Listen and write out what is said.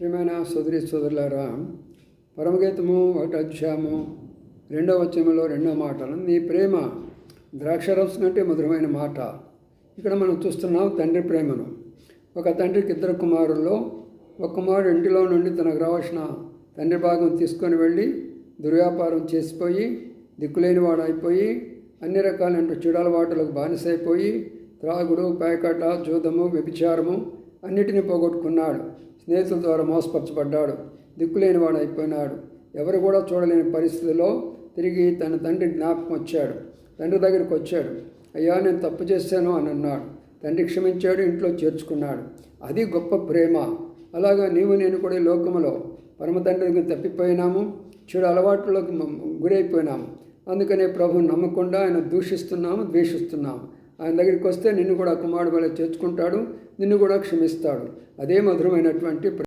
ప్రియమైన సోదరి సోదరులారా పరమగీతము ఒకటి అధ్యాయము రెండవ వచనంలో రెండవ మాటలు నీ ప్రేమ ద్రాక్షరసం కంటే మధురమైన మాట. ఇక్కడ మనం చూస్తున్నాం తండ్రి ప్రేమను. ఒక తండ్రికి ఇద్దరు కుమారుల్లో ఒక కుమారుడు ఇంటిలో నుండి తనకు రావాల్సిన తండ్రి భాగం తీసుకొని వెళ్ళి దుర్వ్యాపారం చేసిపోయి దిక్కులేని వాడు అయిపోయి అన్ని రకాలైన చెడలవాటులకు బానిసైపోయి త్రాగుడు పేకట జూదము వ్యభిచారము అన్నిటినీ పోగొట్టుకున్నాడు. స్నేహితుల ద్వారా మోసపరచబడ్డాడు. దిక్కులేని వాడు అయిపోయినాడు. ఎవరు కూడా చూడలేని పరిస్థితిలో తిరిగి తన తండ్రి జ్ఞాపకం వచ్చాడు. తండ్రి దగ్గరికి వచ్చాడు. అయ్యా నేను తప్పు చేశాను అని అన్నాడు. తండ్రి క్షమించాడు ఇంట్లో చేర్చుకున్నాడు. అది గొప్ప ప్రేమ. అలాగా నీవు నేను కూడా ఈ లోకములో పరమతండ్రికి తప్పిపోయినాము. చెడు అలవాట్లకు గురైపోయినాము. అందుకనే ప్రభుని నమ్మకుండా ఆయన దూషిస్తున్నాము ద్వేషిస్తున్నాము. ఆయన దగ్గరికి వస్తే నిన్ను కూడా కుమారుడు వల్ల చేర్చుకుంటాడు నిన్ను కూడా క్షమిస్తాడు. అదే మధురమైనటువంటి